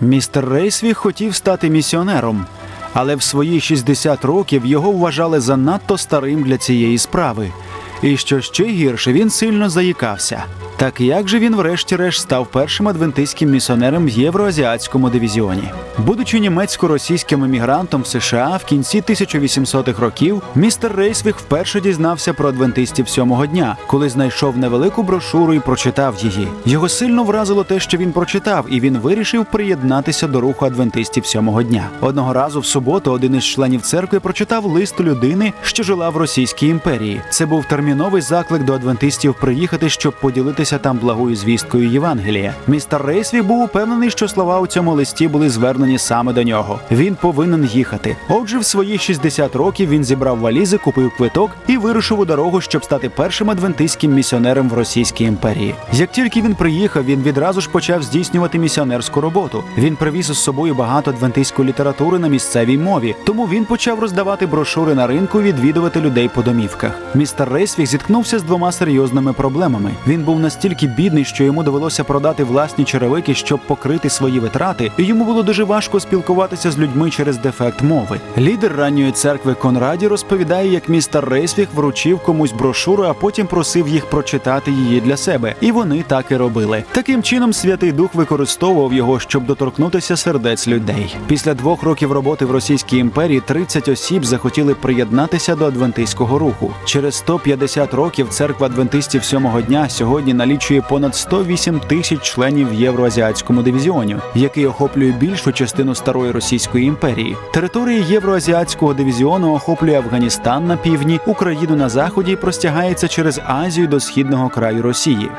Містер Рейсві хотів стати місіонером, але в свої 60 років його вважали занадто старим для цієї справи. І що ще гірше, він сильно заїкався. Так як же він, врешті-решт, став першим адвентистським місіонером в євроазіатському дивізіоні? Будучи німецько-російським емігрантом в США в кінці 1800-х років, містер Рейсвіг вперше дізнався про адвентистів сьомого дня, коли знайшов невелику брошуру і прочитав її. Його сильно вразило те, що він прочитав, і він вирішив приєднатися до руху адвентистів сьомого дня. Одного разу в суботу один із членів церкви прочитав лист людини, що жила в Російській імперії. Це був терміновий заклик до адвентистів приїхати, щоб поділитися там благою звісткою Євангелія. Містер Рейсві був упевнений, що слова у цьому листі були звернені саме до нього. Він повинен їхати. Отже, в свої 60 років він зібрав валізи, купив квиток і вирушив у дорогу, щоб стати першим адвентистським місіонером в Російській імперії. Як тільки він приїхав, він відразу ж почав здійснювати місіонерську роботу. Він привіз із собою багато адвентистської літератури на місцевій мові, тому він почав роздавати брошури на ринку, і відвідувати людей по домівках. Містер Рейсвіг зіткнувся з двома серйозними проблемами. Він був настільки бідний, що йому довелося продати власні черевики, щоб покрити свої витрати, і йому було дуже важко спілкуватися з людьми через дефект мови. Лідер ранньої церкви Конраді розповідає, як містер Рейсвіг вручив комусь брошуру, а потім просив їх прочитати її для себе. І вони так і робили. Таким чином, Святий Дух використовував його, щоб доторкнутися сердець людей. Після двох років роботи в Російській імперії 30 осіб захотіли приєднатися до адвентистського руху. Через 150 років церква адвентистів сьомого дня сьогодні налічує понад 108 тисяч членів в євроазіатському дивізіоні, який охоплює більшу частину старої Російської імперії. Території євроазіатського дивізіону охоплює Афганістан на півдні, Україну на заході і простягається через Азію до східного краю Росії.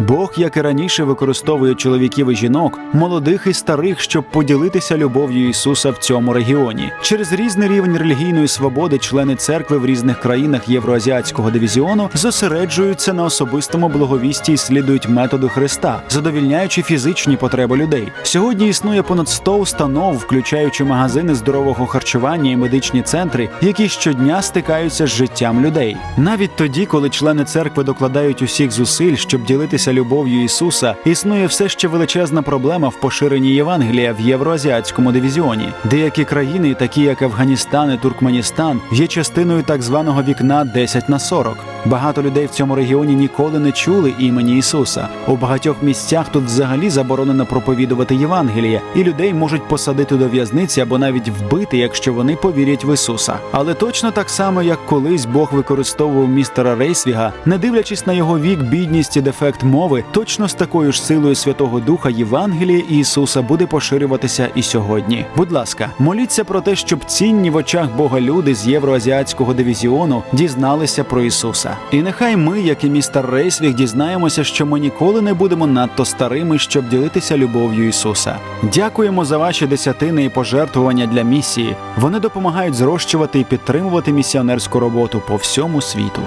Бог, як і раніше, використовує чоловіків і жінок, молодих і старих, щоб поділитися любов'ю Ісуса в цьому регіоні. Через різний рівень релігійної свободи члени церкви в різних країнах Євроазіатського дивізіону зосереджуються на особистому благовісті і слідують методу Христа, задовільняючи фізичні потреби людей. Сьогодні існує понад 100 установ, включаючи магазини здорового харчування і медичні центри, які щодня стикаються з життям людей. Навіть тоді, коли члени церкви докладають усіх зусиль, щоб ділитися любов'ю Ісуса, існує все ще величезна проблема в поширенні Євангелія в євроазіатському дивізіоні. Деякі країни, такі як Афганістан і Туркменістан, є частиною так званого вікна 10 на 40. Багато людей в цьому регіоні ніколи не чули імені Ісуса. У багатьох місцях тут взагалі заборонено проповідувати Євангеліє, і людей можуть посадити до в'язниці або навіть вбити, якщо вони повірять в Ісуса. Але точно так само, як колись Бог використовував містера Рейсвіга, не дивлячись на його вік, бідність і дефект мови, точно з такою ж силою Святого Духа Євангелія Ісуса буде поширюватися і сьогодні. Будь ласка, моліться про те, щоб цінні в очах Бога люди з євроазіатського дивізіону дізналися про Ісуса. І нехай ми, як і містер Рейсвіг, дізнаємося, що ми ніколи не будемо надто старими, щоб ділитися любов'ю Ісуса. Дякуємо за ваші десятини і пожертвування для місії. Вони допомагають зрощувати і підтримувати місіонерську роботу по всьому світу.